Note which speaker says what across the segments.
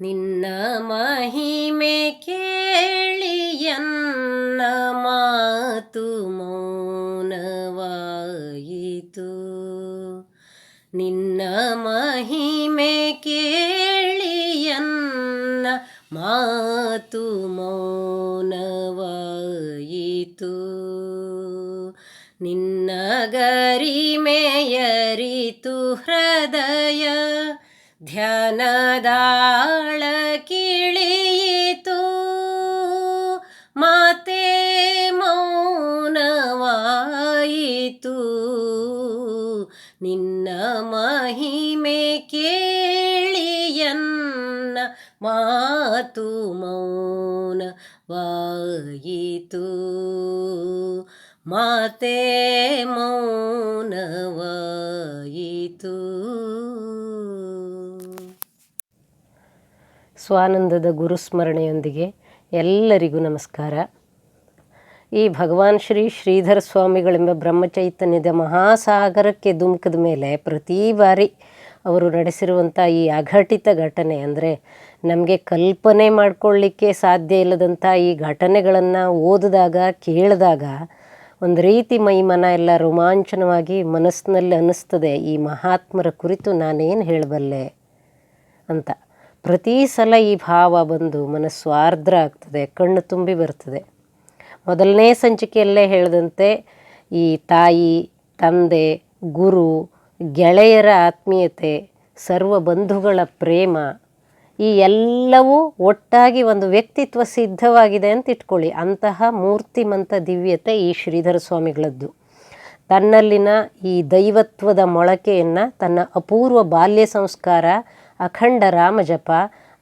Speaker 1: ನಿನ್ನ ಮಹಿಮೆ ಕೇಳಿಯನ್ನ ಮಾತು ಮೌನವಾಯಿತು. ನಿನ್ನ ಮಹಿಮೆ ಕೇಳಿಯನ್ನ ಮಾತು ಮೌನವಾಯಿತು. ನಿನ್ನ ಗರಿಮೆಯರಿತು ಹೃದಯ ಧ್ಯಾನದಾಳ ಕಿಳಿಯಿತು. ಮಾತೆ ಮೌನವಾಯಿತು. ನಿನ್ನ ಮಹಿಮೆ ಕೇಳಿಯನ್ನ ಮಾತು ಮೌನವಾಯಿತು. ಮಾತೆ ಮೌನವಾಯಿತು ಸ್ವಾನಂದದ ಗುರುಸ್ಮರಣೆಯೊಂದಿಗೆ ಎಲ್ಲರಿಗೂ ನಮಸ್ಕಾರ. ಈ ಭಗವಾನ್ ಶ್ರೀ ಶ್ರೀಧರ ಸ್ವಾಮಿಗಳೆಂಬ ಬ್ರಹ್ಮಚೈತನ್ಯದ ಮಹಾಸಾಗರಕ್ಕೆ ಧುಮುಕಿದ ಮೇಲೆ ಪ್ರತಿ ಬಾರಿ ಅವರು ನಡೆಸಿರುವಂಥ ಈ ಅಘಟಿತ ಘಟನೆ ಅಂದರೆ ನಮಗೆ ಕಲ್ಪನೆ ಮಾಡಿಕೊಳ್ಳಿಕ್ಕೆ ಸಾಧ್ಯ ಇಲ್ಲದಂಥ ಈ ಘಟನೆಗಳನ್ನು ಓದಿದಾಗ, ಕೇಳಿದಾಗ ಒಂದು ರೀತಿ ಮೈಮನ ಎಲ್ಲ ರೋಮಾಂಚನವಾಗಿ ಮನಸ್ಸಿನಲ್ಲಿ ಅನ್ನಿಸ್ತದೆ, ಈ ಮಹಾತ್ಮರ ಕುರಿತು ನಾನೇನು ಹೇಳಬಲ್ಲೆ ಅಂತ. ಪ್ರತಿ ಸಲ ಈ ಭಾವ ಬಂದು ಮನಸ್ಸು ಆರ್ದ್ರ ಆಗ್ತದೆ, ಕಣ್ಣು ತುಂಬಿ ಬರ್ತದೆ. ಮೊದಲನೇ ಸಂಚಿಕೆಯಲ್ಲೇ ಹೇಳಿದಂತೆ ಈ ತಾಯಿ, ತಂದೆ, ಗುರು, ಗೆಳೆಯರ ಆತ್ಮೀಯತೆ, ಸರ್ವ ಬಂಧುಗಳ ಪ್ರೇಮ, ಈ ಎಲ್ಲವೂ ಒಟ್ಟಾಗಿ ಒಂದು ವ್ಯಕ್ತಿತ್ವ ಸಿದ್ಧವಾಗಿದೆ ಅಂತ ಇಟ್ಕೊಳ್ಳಿ. ಅಂತಹ ಮೂರ್ತಿಮಂತ ದಿವ್ಯತೆ ಈ ಶ್ರೀಧರ ಸ್ವಾಮಿಗಳದ್ದು. ತನ್ನಲ್ಲಿನ ಈ ದೈವತ್ವದ ಮೊಳಕೆಯನ್ನು, ತನ್ನ ಅಪೂರ್ವ ಬಾಲ್ಯ ಸಂಸ್ಕಾರ ಅಖಂಡ ರಾಮಜಪ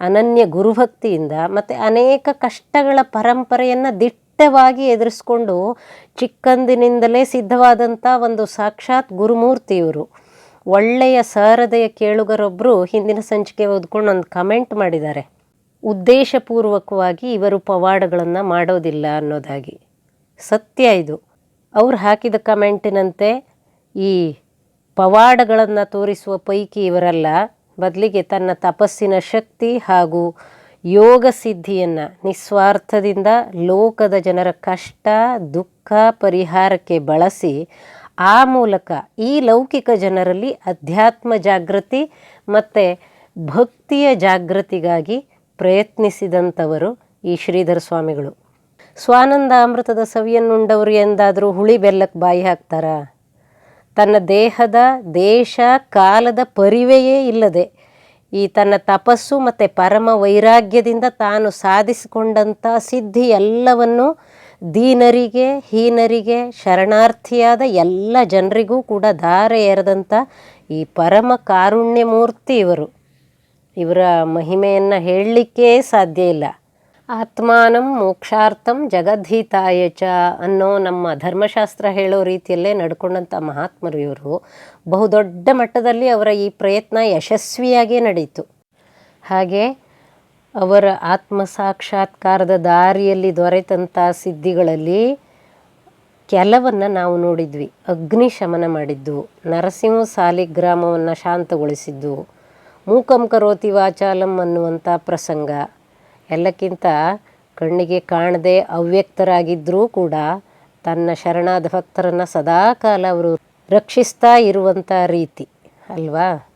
Speaker 1: ಅನನ್ಯ ಗುರುಭಕ್ತಿಯಿಂದ ಮತ್ತು ಅನೇಕ ಕಷ್ಟಗಳ ಪರಂಪರೆಯನ್ನು ದಿಟ್ಟವಾಗಿ ಎದುರಿಸ್ಕೊಂಡು ಚಿಕ್ಕಂದಿನಿಂದಲೇ ಸಿದ್ಧವಾದಂಥ ಒಂದು ಸಾಕ್ಷಾತ್ ಗುರುಮೂರ್ತಿಯವರು. ಒಳ್ಳೆಯ ಸಹೃದಯ ಕೇಳುಗರೊಬ್ಬರು ಹಿಂದಿನ ಸಂಚಿಕೆ ಓದ್ಕೊಂಡು ಒಂದು ಕಮೆಂಟ್ ಮಾಡಿದ್ದಾರೆ. ಉದ್ದೇಶಪೂರ್ವಕವಾಗಿ ಇವರು ಪವಾಡಗಳನ್ನು ಮಾಡೋದಿಲ್ಲ ಅನ್ನೋದಾಗಿ. ಸತ್ಯ ಇದು. ಅವ್ರು ಹಾಕಿದ ಕಮೆಂಟಿನಂತೆ ಈ ಪವಾಡಗಳನ್ನು ತೋರಿಸುವ ಪೈಕಿ ಇವರಲ್ಲ ಬದಲಿಗೆ ತನ್ನ ತಪಸ್ಸಿನ ಶಕ್ತಿ ಹಾಗೂ ಯೋಗ ಸಿದ್ಧಿಯನ್ನು ನಿಸ್ವಾರ್ಥದಿಂದ ಲೋಕದ ಜನರ ಕಷ್ಟ, ದುಃಖ, ಪರಿಹಾರಕ್ಕೆ ಬಳಸಿ ಆ ಮೂಲಕ ಈ ಲೌಕಿಕ ಜನರಲ್ಲಿ ಅಧ್ಯಾತ್ಮ ಜಾಗೃತಿ ಮತ್ತು ಭಕ್ತಿಯ ಜಾಗೃತಿಗಾಗಿ ಪ್ರಯತ್ನಿಸಿದಂಥವರು ಈ ಶ್ರೀಧರ ಸ್ವಾಮಿಗಳು. ಸ್ವಾನಂದ ಅಮೃತದ ಸವಿಯನ್ನುಂಡವರು ಎಂದಾದರೂ ಹುಳಿ ಬೆಲ್ಲಕ್ಕೆ ಬಾಯಿ ಹಾಕ್ತಾರಾ? ತನ್ನ ದೇಹದ, ದೇಶ, ಕಾಲದ ಪರಿವೆಯೇ ಇಲ್ಲದೆ ಈ ತನ್ನ ತಪಸ್ಸು ಮತ್ತು ಪರಮ ವೈರಾಗ್ಯದಿಂದ ತಾನು ಸಾಧಿಸಿಕೊಂಡಂಥ ಸಿದ್ಧಿ ಎಲ್ಲವನ್ನು ದೀನರಿಗೆ, ಹೀನರಿಗೆ, ಶರಣಾರ್ಥಿಯಾದ ಎಲ್ಲ ಜನರಿಗೂ ಕೂಡ ಧಾರೆ ಎರೆದಂಥ ಈ ಪರಮ ಕಾರುಣ್ಯ ಮೂರ್ತಿ ಇವರು. ಇವರ ಮಹಿಮೆಯನ್ನು ಹೇಳಲಿಕ್ಕೇ ಸಾಧ್ಯ ಇಲ್ಲ. ಆತ್ಮಾನಂ ಮೋಕ್ಷಾರ್ಥಂ ಜಗದ್ಧೀತಾಯ ಚ ಅನ್ನೋ ನಮ್ಮ ಧರ್ಮಶಾಸ್ತ್ರ ಹೇಳೋ ರೀತಿಯಲ್ಲೇ ನಡ್ಕೊಂಡಂಥ ಮಹಾತ್ಮರು ಇವರು. ಬಹುದೊಡ್ಡ ಮಟ್ಟದಲ್ಲಿ ಅವರ ಈ ಪ್ರಯತ್ನ ಯಶಸ್ವಿಯಾಗೇ ನಡೀತು. ಹಾಗೆ ಅವರ ಆತ್ಮ ಸಾಕ್ಷಾತ್ಕಾರದ ದಾರಿಯಲ್ಲಿ ದೊರೆತಂಥ ಸಿದ್ಧಿಗಳಲ್ಲಿ ಕೆಲವನ್ನು ನಾವು ನೋಡಿದ್ವಿ. ಅಗ್ನಿ ಶಮನ ಮಾಡಿದ್ದು ನರಸಿಂಹ ಸಾಲಿಗ್ರಾಮವನ್ನು ಶಾಂತಗೊಳಿಸಿದ್ದು ಮೂಕಂ ಕರೋತಿ ವಾಚಾಲಂ ಅನ್ನುವಂಥ ಪ್ರಸಂಗ ಎಲ್ಲಕ್ಕಿಂತ ಕಣ್ಣಿಗೆ ಕಾಣದೆ ಅವ್ಯಕ್ತರಾಗಿದ್ದರೂ ಕೂಡ ತನ್ನ ಶರಣಾದ ಭಕ್ತರನ್ನು ಸದಾಕಾಲ ಅವರು ರಕ್ಷಿಸ್ತಾ ಇರುವಂಥ ರೀತಿ, ಅಲ್ವಾ?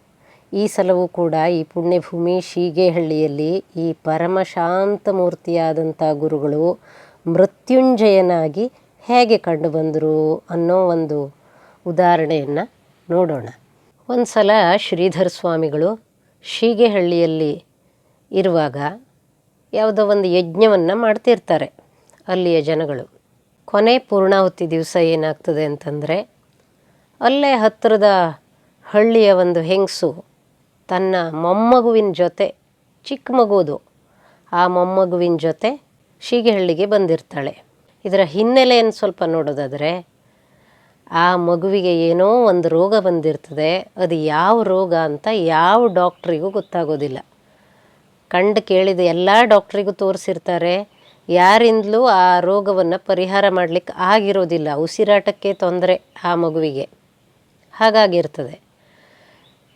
Speaker 1: ಈ ಸಲವೂ ಕೂಡ ಈ ಪುಣ್ಯಭೂಮಿ ಶೀಗೇಹಳ್ಳಿಯಲ್ಲಿ ಈ ಪರಮಶಾಂತ ಮೂರ್ತಿಯಾದಂಥ ಗುರುಗಳು ಮೃತ್ಯುಂಜಯನಾಗಿ ಹೇಗೆ ಕಂಡುಬಂದರು ಅನ್ನೋ ಒಂದು ಉದಾಹರಣೆಯನ್ನು ನೋಡೋಣ. ಒಂದು ಸಲ ಶ್ರೀಧರ ಸ್ವಾಮಿಗಳು ಶೀಗೆಹಳ್ಳಿಯಲ್ಲಿ ಇರುವಾಗ ಯಾವುದೋ ಒಂದು ಯಜ್ಞವನ್ನು ಮಾಡ್ತಿರ್ತಾರೆ ಅಲ್ಲಿಯ ಜನಗಳು. ಕೊನೆ ಪೂರ್ಣಾಹುತಿ ದಿವಸ ಏನಾಗ್ತದೆ ಅಂತಂದರೆ ಅಲ್ಲೇ ಹತ್ತಿರದ ಹಳ್ಳಿಯ ಒಂದು ಹೆಂಗಸು ತನ್ನ ಮೊಮ್ಮಗುವಿನ ಜೊತೆ, ಚಿಕ್ಕ ಮಗುವುದು ಆ ಮೊಮ್ಮಗುವಿನ ಜೊತೆ ಶೀಗೆಹಳ್ಳಿಗೆ ಬಂದಿರ್ತಾಳೆ. ಇದರ ಹಿನ್ನೆಲೆಯನ್ನು ಸ್ವಲ್ಪ ನೋಡೋದಾದರೆ ಆ ಮಗುವಿಗೆ ಏನೋ ಒಂದು ರೋಗ ಬಂದಿರ್ತದೆ. ಅದು ಯಾವ ರೋಗ ಅಂತ ಯಾವ ಡಾಕ್ಟ್ರಿಗೂ ಗೊತ್ತಾಗೋದಿಲ್ಲ. ಕಂಡು ಕೇಳಿದ ಎಲ್ಲ ಡಾಕ್ಟ್ರಿಗೂ ತೋರಿಸಿರ್ತಾರೆ, ಯಾರಿಂದಲೂ ಆ ರೋಗವನ್ನು ಪರಿಹಾರ ಮಾಡಲಿಕ್ಕೆ ಆಗಿರೋದಿಲ್ಲ. ಉಸಿರಾಟಕ್ಕೆ ತೊಂದರೆ ಆ ಮಗುವಿಗೆ. ಹಾಗಾಗಿರ್ತದೆ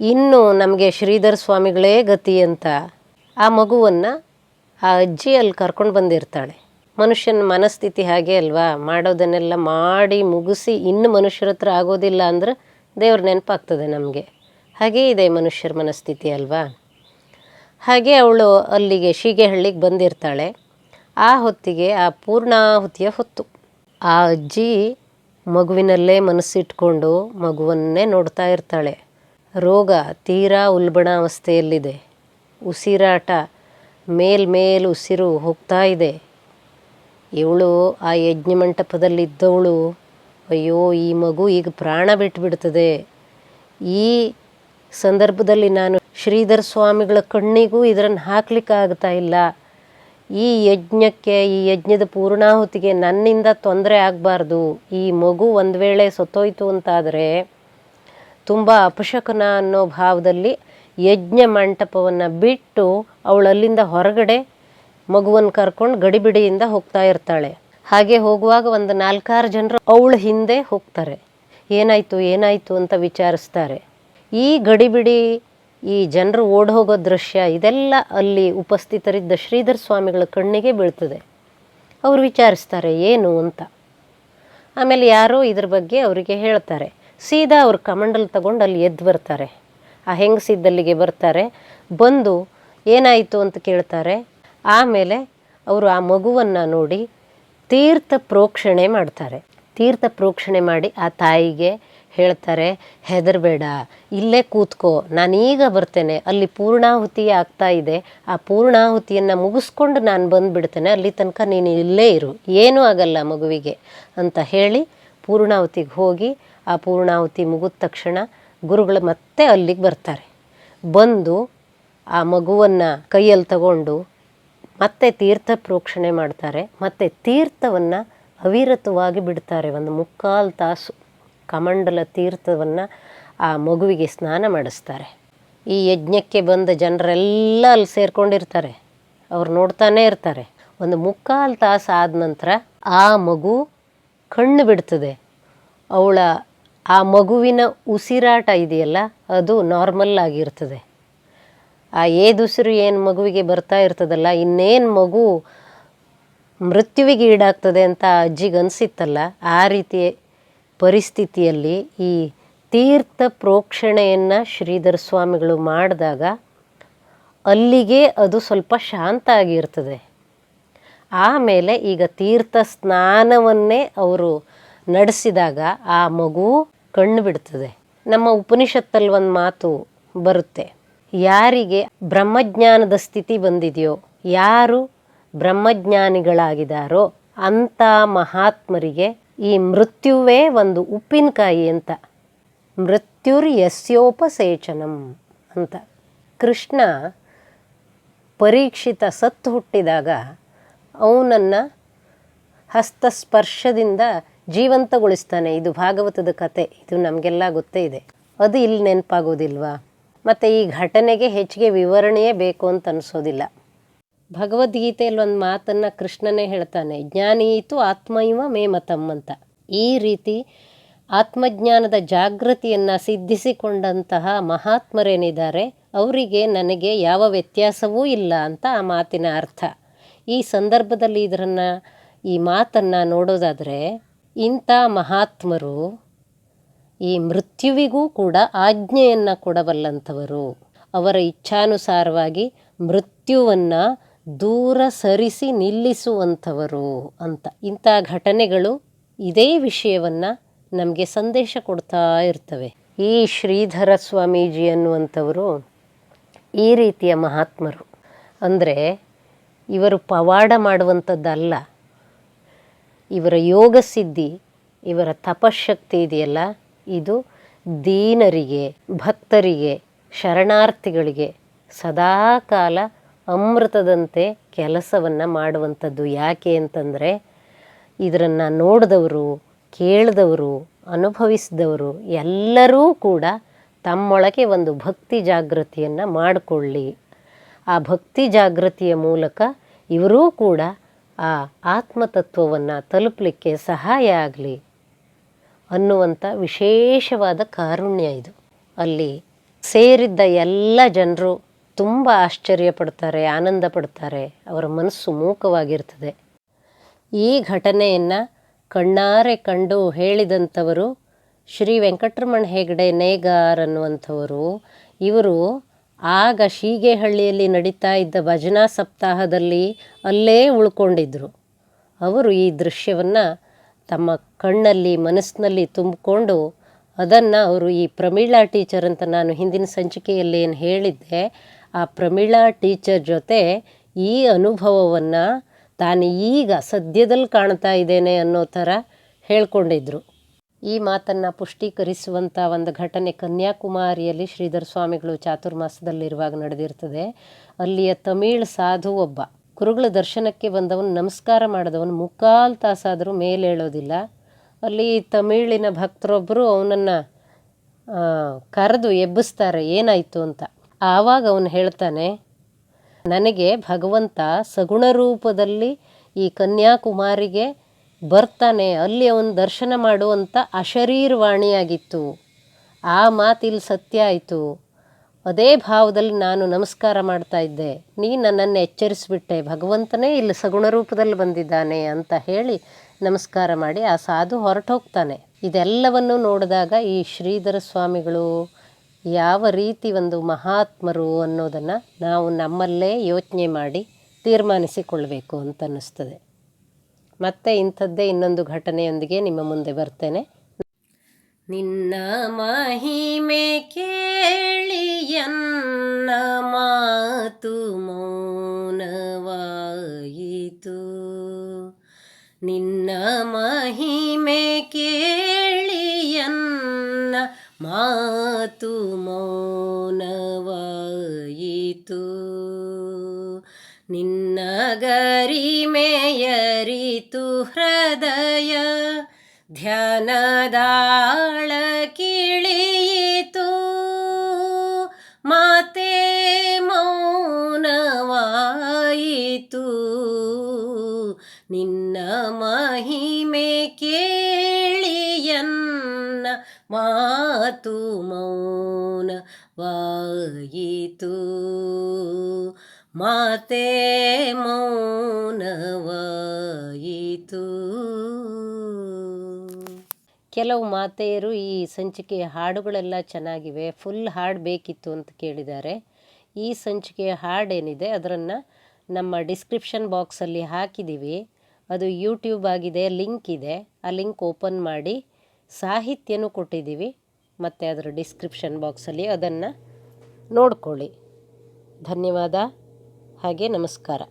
Speaker 1: ಇನ್ನು ನಮಗೆ ಶ್ರೀಧರ್ ಸ್ವಾಮಿಗಳೇ ಗತಿ ಅಂತ. ಆ ಮಗುವನ್ನು ಆ ಅಜ್ಜಿ ಅಲ್ಲಿ ಕರ್ಕೊಂಡು ಬಂದಿರ್ತಾಳೆ. ಮನುಷ್ಯನ ಮನಸ್ಥಿತಿ ಹಾಗೆ ಅಲ್ವಾ? ಮಾಡೋದನ್ನೆಲ್ಲ ಮಾಡಿ ಮುಗಿಸಿ ಇನ್ನು ಮನುಷ್ಯರ ಹತ್ರ ಆಗೋದಿಲ್ಲ ಅಂದ್ರೆ ದೇವ್ರ ನೆನಪಾಗ್ತದೆ ನಮಗೆ. ಹಾಗೇ ಇದೆ ಮನುಷ್ಯರ ಮನಸ್ಥಿತಿ ಅಲ್ವಾ? ಹಾಗೆ ಅವಳು ಅಲ್ಲಿಗೆ ಶೀಗೆಹಳ್ಳಿಗೆ ಬಂದಿರ್ತಾಳೆ. ಆ ಹೊತ್ತಿಗೆ ಆ ಪೂರ್ಣಾಹುತಿಯ ಹೊತ್ತು. ಆ ಅಜ್ಜಿ ಮಗುವಿನಲ್ಲೇ ಮನಸ್ಸಿಟ್ಕೊಂಡು ಮಗುವನ್ನೇ ನೋಡ್ತಾ ಇರ್ತಾಳೆ. ರೋಗ ತೀರಾ ಉಲ್ಬಣಾವಸ್ಥೆಯಲ್ಲಿದೆ ಉಸಿರಾಟ ಮೇಲ್ಮೇಲ್ ಉಸಿರು ಹೋಗ್ತಾ ಇದೆ. ಇವಳು ಆ ಯಜ್ಞ ಮಂಟಪದಲ್ಲಿದ್ದವಳು. ಅಯ್ಯೋ, ಈ ಮಗು ಈಗ ಪ್ರಾಣ ಬಿಟ್ಟುಬಿಡ್ತದೆ ಈ ಸಂದರ್ಭದಲ್ಲಿ ನಾನು ಶ್ರೀಧರ ಸ್ವಾಮಿಗಳ ಕಣ್ಣಿಗೂ ಇದನ್ನು ಹಾಕ್ಲಿಕ್ಕಾಗ್ತಾ ಇಲ್ಲ. ಈ ಯಜ್ಞಕ್ಕೆ, ಈ ಯಜ್ಞದ ಪೂರ್ಣಾಹುತಿಗೆ ನನ್ನಿಂದ ತೊಂದರೆ ಆಗಬಾರ್ದು. ಈ ಮಗು ಒಂದು ವೇಳೆ ಸತ್ತೋಯ್ತು ಅಂತಾದರೆ ತುಂಬ ಅಪಶಕನ ಅನ್ನೋ ಭಾವದಲ್ಲಿ ಯಜ್ಞ ಮಂಟಪವನ್ನು ಬಿಟ್ಟು ಅವಳು ಅಲ್ಲಿಂದ ಹೊರಗಡೆ ಮಗುವನ್ನು ಕರ್ಕೊಂಡು ಗಡಿಬಿಡಿಯಿಂದ ಹೋಗ್ತಾ ಇರ್ತಾಳೆ. ಹಾಗೆ ಹೋಗುವಾಗ ಒಂದು ನಾಲ್ಕಾರು ಜನರು ಅವಳ ಹಿಂದೆ ಹೋಗ್ತಾರೆ. ಏನಾಯಿತು ಏನಾಯಿತು ಅಂತ ವಿಚಾರಿಸ್ತಾರೆ. ಈ ಗಡಿಬಿಡಿ ಈ ಜನರು ಓಡ್ ಹೋಗೋ ದೃಶ್ಯ ಇದೆಲ್ಲ ಅಲ್ಲಿ ಉಪಸ್ಥಿತರಿದ್ದ ಶ್ರೀಧರ ಸ್ವಾಮಿಗಳ ಕಣ್ಣಿಗೆ ಬೀಳ್ತದೆ. ಅವರು ವಿಚಾರಿಸ್ತಾರೆ, ಏನು ಅಂತ. ಆಮೇಲೆ ಯಾರೋ ಇದ್ರ ಬಗ್ಗೆ ಅವರಿಗೆ ಹೇಳ್ತಾರೆ. ಸೀದಾ ಅವ್ರು ಕಮಂಡಲ್ ತಗೊಂಡು ಅಲ್ಲಿ ಎದ್ದು ಬರ್ತಾರೆ. ಆ ಹೆಂಗಸಿದ್ದಲ್ಲಿಗೆ ಬರ್ತಾರೆ. ಬಂದು ಏನಾಯಿತು ಅಂತ ಕೇಳ್ತಾರೆ. ಆಮೇಲೆ ಅವರು ಆ ಮಗುವನ್ನು ನೋಡಿ ತೀರ್ಥ ಪ್ರೋಕ್ಷಣೆ ಮಾಡ್ತಾರೆ. ತೀರ್ಥ ಪ್ರೋಕ್ಷಣೆ ಮಾಡಿ ಆ ತಾಯಿಗೆ ಹೇಳ್ತಾರೆ, ಹೆದರಬೇಡ, ಇಲ್ಲೇ ಕೂತ್ಕೋ, ನಾನೀಗ ಬರ್ತೇನೆ, ಅಲ್ಲಿ ಪೂರ್ಣಾಹುತಿ ಆಗ್ತಾ ಇದೆ, ಆ ಪೂರ್ಣಾಹುತಿಯನ್ನು ಮುಗಿಸ್ಕೊಂಡು ನಾನು ಬಂದುಬಿಡ್ತೇನೆ, ಅಲ್ಲಿ ತನಕ ನೀನು ಇಲ್ಲೇ ಇರು, ಏನೂ ಆಗಲ್ಲ ಮಗುವಿಗೆ, ಅಂತ ಹೇಳಿ ಪೂರ್ಣಾಹುತಿಗೆ ಹೋಗಿ, ಆ ಪೂರ್ಣಾಹುತಿ ಮುಗಿದ ತಕ್ಷಣ ಗುರುಗಳು ಮತ್ತೆ ಅಲ್ಲಿಗೆ ಬರ್ತಾರೆ. ಬಂದು ಆ ಮಗುವನ್ನು ಕೈಯಲ್ಲಿ ತಗೊಂಡು ಮತ್ತೆ ತೀರ್ಥ ಪ್ರೋಕ್ಷಣೆ ಮಾಡ್ತಾರೆ, ಮತ್ತು ತೀರ್ಥವನ್ನು ಅವಿರತವಾಗಿ ಬಿಡ್ತಾರೆ, ಒಂದು ಮುಕ್ಕಾಲು ತಾಸು. ಕಮಂಡಲ ತೀರ್ಥವನ್ನು ಆ ಮಗುವಿಗೆ ಸ್ನಾನ ಮಾಡಿಸ್ತಾರೆ. ಈ ಯಜ್ಞಕ್ಕೆ ಬಂದ ಜನರೆಲ್ಲ ಅಲ್ಲಿ ಸೇರ್ಕೊಂಡಿರ್ತಾರೆ. ಅವ್ರು ನೋಡ್ತಾನೇ ಇರ್ತಾರೆ. ಒಂದು ಮುಕ್ಕಾಲು ತಾಸು ಆದ ನಂತರ ಆ ಮಗು ಕಣ್ಣು ಬಿಡ್ತದೆ. ಅವಳ ಆ ಮಗುವಿನ ಉಸಿರಾಟ ಇದೆಯಲ್ಲ, ಅದು ನಾರ್ಮಲ್ ಆಗಿರ್ತದೆ. ಆ ಏದುಸಿರು ಏನು ಮಗುವಿಗೆ ಬರ್ತಾ ಇರ್ತದಲ್ಲ, ಇನ್ನೇನು ಮಗು ಮೃತ್ಯುವಿಗೆ ಈಡಾಗ್ತದೆ ಅಂತ ಅಜ್ಜಿಗೆ ಅನಿಸಿತ್ತಲ್ಲ, ಆ ರೀತಿ ಪರಿಸ್ಥಿತಿಯಲ್ಲಿ ಈ ತೀರ್ಥ ಪ್ರೋಕ್ಷಣೆಯನ್ನು ಶ್ರೀಧರ ಸ್ವಾಮಿಗಳು ಮಾಡಿದಾಗ ಅಲ್ಲಿಗೆ ಅದು ಸ್ವಲ್ಪ ಶಾಂತ ಆಗಿರ್ತದೆ. ಆಮೇಲೆ ಈಗ ತೀರ್ಥ ಸ್ನಾನವನ್ನೇ ಅವರು ನಡೆಸಿದಾಗ ಆ ಮಗು ಕಣ್ಣು ಬಿಡ್ತದೆ. ನಮ್ಮ ಉಪನಿಷತ್ತಲ್ಲಿ ಒಂದು ಮಾತು ಬರುತ್ತೆ, ಯಾರಿಗೆ ಬ್ರಹ್ಮಜ್ಞಾನದ ಸ್ಥಿತಿ ಬಂದಿದೆಯೋ, ಯಾರು ಬ್ರಹ್ಮಜ್ಞಾನಿಗಳಾಗಿದ್ದಾರೋ ಅಂಥ ಮಹಾತ್ಮರಿಗೆ ಈ ಮೃತ್ಯುವೇ ಒಂದು ಉಪ್ಪಿನಕಾಯಿ ಅಂತ. ಮೃತ್ಯುರ್ ಯಸ್ಯೋಪಸೇಚನಂ ಅಂತ. ಕೃಷ್ಣ ಪರೀಕ್ಷಿತ ಸತ್ತು ಹುಟ್ಟಿದಾಗ ಅವನನ್ನು ಹಸ್ತಸ್ಪರ್ಶದಿಂದ ಜೀವಂತಗೊಳಿಸ್ತಾನೆ. ಇದು ಭಾಗವತದ ಕತೆ. ಇದು ನಮಗೆಲ್ಲ ಗೊತ್ತೇ ಇದೆ. ಅದು ಇಲ್ಲಿ ನೆನಪಾಗೋದಿಲ್ವಾ? ಮತ್ತು ಈ ಘಟನೆಗೆ ಹೆಚ್ಚಿಗೆ ವಿವರಣೆಯೇ ಬೇಕು ಅಂತ ಅನಿಸೋದಿಲ್ಲ. ಭಗವದ್ಗೀತೆಯಲ್ಲಿ ಒಂದು ಮಾತನ್ನು ಕೃಷ್ಣನೇ ಹೇಳ್ತಾನೆ ಜ್ಞಾನೀತು ಆತ್ಮೈವ ಮೇ ಮತಮ್ ಅಂತ. ಈ ರೀತಿ ಆತ್ಮಜ್ಞಾನದ ಜಾಗೃತಿಯನ್ನು ಸಿದ್ಧಿಸಿಕೊಂಡಂತಹ ಮಹಾತ್ಮರೇನಿದ್ದಾರೆ, ಅವರಿಗೆ ನನಗೆ ಯಾವ ವ್ಯತ್ಯಾಸವೂ ಇಲ್ಲ ಅಂತ ಆ ಮಾತಿನ ಅರ್ಥ. ಈ ಸಂದರ್ಭದಲ್ಲಿ ಇದರನ್ನು ಈ ಮಾತನ್ನು ನೋಡೋದಾದರೆ, ಇಂಥ ಮಹಾತ್ಮರು ಈ ಮೃತ್ಯುವಿಗೂ ಕೂಡ ಆಜ್ಞೆಯನ್ನು ಕೊಡಬಲ್ಲಂಥವರು. ಅವರ ಇಚ್ಛಾನುಸಾರವಾಗಿ ಮೃತ್ಯುವನ್ನು ದೂರ ಸರಿಸಿ ನಿಲ್ಲಿಸುವಂಥವರು ಅಂತ ಇಂಥ ಘಟನೆಗಳು ಇದೇ ವಿಷಯವನ್ನು ನಮಗೆ ಸಂದೇಶ ಕೊಡ್ತಾ ಇರ್ತವೆ. ಈ ಶ್ರೀಧರ ಸ್ವಾಮೀಜಿ ಅನ್ನುವಂಥವರು ಈ ರೀತಿಯ ಮಹಾತ್ಮರು. ಅಂದರೆ ಇವರು ಪವಾಡ ಮಾಡುವಂಥದ್ದಲ್ಲ. ಇವರ ಯೋಗ ಸಿದ್ಧಿ, ಇವರ ತಪಶಕ್ತಿ ಇದೆಯಲ್ಲ. ಇದು ದೀನರಿಗೆ, ಭಕ್ತರಿಗೆ, ಶರಣಾರ್ಥಿಗಳಿಗೆ ಸದಾಕಾಲ ಅಮೃತದಂತೆ ಕೆಲಸವನ್ನು ಮಾಡುವಂಥದ್ದು ಯಾಕೆ ಅಂತಂದರೆ, ಇದರನ್ನು ನೋಡಿದವರು, ಕೇಳಿದವರು, ಅನುಭವಿಸಿದವರು ಎಲ್ಲರೂ ಕೂಡ ತಮ್ಮೊಳಗೆ ಒಂದು ಭಕ್ತಿ ಜಾಗೃತಿಯನ್ನು ಮಾಡಿಕೊಳ್ಳಿ. ಆ ಭಕ್ತಿ ಜಾಗೃತಿಯ ಮೂಲಕ ಇವರೂ ಕೂಡ ಆ ಆತ್ಮತತ್ವವನ್ನು ತಲುಪಲಿಕ್ಕೆ ಸಹಾಯ ಆಗಲಿ ಅನ್ನುವಂಥ ವಿಶೇಷವಾದ ಕಾರುಣ್ಯ ಇದು. ಅಲ್ಲಿ ಸೇರಿದ್ದ ಎಲ್ಲ ಜನರು ತುಂಬ ಆಶ್ಚರ್ಯ ಪಡ್ತಾರೆ, ಆನಂದ ಪಡ್ತಾರೆ, ಅವರ ಮನಸ್ಸು ಮೂಕವಾಗಿರ್ತದೆ. ಈ ಘಟನೆಯನ್ನು ಕಣ್ಣಾರೆ ಕಂಡು ಹೇಳಿದಂಥವರು ಶ್ರೀ ವೆಂಕಟರಮಣ ಹೆಗಡೆ ನೇಗಾರ್ ಅನ್ನುವಂಥವರು. ಇವರು ಆಗ ಶೀಗೆಹಳ್ಳಿಯಲ್ಲಿ ನಡೀತಾ ಇದ್ದ ಭಜನಾ ಸಪ್ತಾಹದಲ್ಲಿ ಅಲ್ಲೇ ಉಳ್ಕೊಂಡಿದ್ದರು ಅವರು ಈ ದೃಶ್ಯವನ್ನು ತಮ್ಮ ಕಣ್ಣಲ್ಲಿ, ಮನಸ್ಸಿನಲ್ಲಿ ತುಂಬಿಕೊಂಡು ಅದನ್ನು ಅವರು ಈ ಪ್ರಮೀಳಾ ಟೀಚರ್ ಅಂತ ನಾನು ಹಿಂದಿನ ಸಂಚಿಕೆಯಲ್ಲಿ ಏನು ಹೇಳಿದ್ದೆ ಆ ಪ್ರಮೀಳಾ ಟೀಚರ್ ಜೊತೆ ಈ ಅನುಭವವನ್ನು ತಾನು ಈಗ ಸದ್ಯದಲ್ಲಿ ಕಾಣ್ತಾ ಇದ್ದೇನೆ ಅನ್ನೋ ಥರ ಹೇಳ್ಕೊಂಡಿದ್ರು. ಈ ಮಾತನ್ನು ಪುಷ್ಟೀಕರಿಸುವಂಥ ಒಂದು ಘಟನೆ ಕನ್ಯಾಕುಮಾರಿಯಲ್ಲಿ ಶ್ರೀಧರ ಸ್ವಾಮಿಗಳು ಚಾತುರ್ಮಾಸದಲ್ಲಿರುವಾಗ ನಡೆದಿರ್ತದೆ. ಅಲ್ಲಿಯ ತಮಿಳ್ ಸಾಧು ಒಬ್ಬ. ಕುರುಗಳ ದರ್ಶನಕ್ಕೆ ಬಂದವನು, ನಮಸ್ಕಾರ ಮಾಡಿದವನು. ಮುಕ್ಕಾಲು ತಾಸಾದರೂ ಮೇಲೇಳೋದಿಲ್ಲ ಅಲ್ಲಿ ತಮಿಳಿನ ಭಕ್ತರೊಬ್ಬರು ಅವನನ್ನು ಕರೆದು ಎಬ್ಬಿಸ್ತಾರೆ, ಏನಾಯಿತು ಅಂತ. ಆವಾಗ ಅವನು ಹೇಳ್ತಾನೆ, ನನಗೆ ಭಗವಂತ ಸಗುಣ ರೂಪದಲ್ಲಿ ಈ ಕನ್ಯಾಕುಮಾರಿಗೆ ಬರ್ತಾನೆ, ಅಲ್ಲಿ ಅವನು ದರ್ಶನ ಮಾಡುವಂಥ ಅಶರೀರವಾಣಿಯಾಗಿತ್ತು. ಆ ಮಾತಿಲ್ಲಿ ಸತ್ಯ ಆಯಿತು. ಅದೇ ಭಾವದಲ್ಲಿ ನಾನು ನಮಸ್ಕಾರ ಮಾಡ್ತಾ ಇದ್ದೆ. ನೀ ನನ್ನನ್ನು ಎಚ್ಚರಿಸಿಬಿಟ್ಟೆ, ಭಗವಂತನೇ ಇಲ್ಲಿ ಸಗುಣ ರೂಪದಲ್ಲಿ ಬಂದಿದ್ದಾನೆ ಅಂತ ಹೇಳಿ ನಮಸ್ಕಾರ ಮಾಡಿ ಆ ಸಾಧು ಹೊರಟೋಗ್ತಾನೆ. ಇದೆಲ್ಲವನ್ನು ನೋಡಿದಾಗ ಈ ಶ್ರೀಧರ ಸ್ವಾಮಿಗಳು ಯಾವ ರೀತಿ ಒಂದು ಮಹಾತ್ಮರು ಅನ್ನೋದನ್ನು ನಾವು ನಮ್ಮಲ್ಲೇ ಯೋಚನೆ ಮಾಡಿ ತೀರ್ಮಾನಿಸಿಕೊಳ್ಳಬೇಕು ಅಂತ ಅನ್ನಿಸ್ತದೆ ಮತ್ತೆ ಇಂಥದ್ದೇ ಇನ್ನೊಂದು ಘಟನೆಯೊಂದಿಗೆ ನಿಮ್ಮ ಮುಂದೆ ಬರ್ತೇನೆ. ನಿನ್ನ ಮಹಿಮೆ ಕೇಳಿಯನ್ನ ಮಾತು ಮೌನವಾಯಿತು. ನಿನ್ನ ಮಹಿಮೆ ಕೇಳಿಯನ್ನ ಮಾತು ಮೌನವಾಯಿತು. ನಿನ್ನ ಗರಿಮೆಯರಿತು ಹೃದಯ ಧ್ಯಾನದಾಳ ಕಿಳಿಯಿತು. ಮಾತೆ ಮೌನವಾಯಿತು. ನಿನ್ನ ಮಹಿಮೆ ಕೇಳಿಯನ್ನ ಮಾತು ಮೌನವಾಯಿತು. ಮಾತೆ ಮೌನವಾಯಿತು. ಕೆಲವು ಮಾತೆಯರು ಈ ಸಂಚಿಕೆಯ ಹಾಡುಗಳೆಲ್ಲ ಚೆನ್ನಾಗಿವೆ, ಫುಲ್ ಹಾಡು ಬೇಕಿತ್ತು ಅಂತ ಕೇಳಿದ್ದಾರೆ. ಈ ಸಂಚಿಕೆಯ ಹಾಡೇನಿದೆ ಅದನ್ನು ನಮ್ಮ ಡಿಸ್ಕ್ರಿಪ್ಷನ್ ಬಾಕ್ಸಲ್ಲಿ ಹಾಕಿದ್ದೀವಿ. ಅದು ಯೂಟ್ಯೂಬ್ ಆಗಿದೆ, ಲಿಂಕ್ ಇದೆ. ಆ ಲಿಂಕ್ ಓಪನ್ ಮಾಡಿ ಸಾಹಿತ್ಯನೂ ಕೊಟ್ಟಿದ್ದೀವಿ. ಮತ್ತು ಅದರ ಡಿಸ್ಕ್ರಿಪ್ಷನ್ ಬಾಕ್ಸಲ್ಲಿ ಅದನ್ನು ನೋಡ್ಕೊಳ್ಳಿ. ಧನ್ಯವಾದ. ಹಾಗೆ ನಮಸ್ಕಾರ.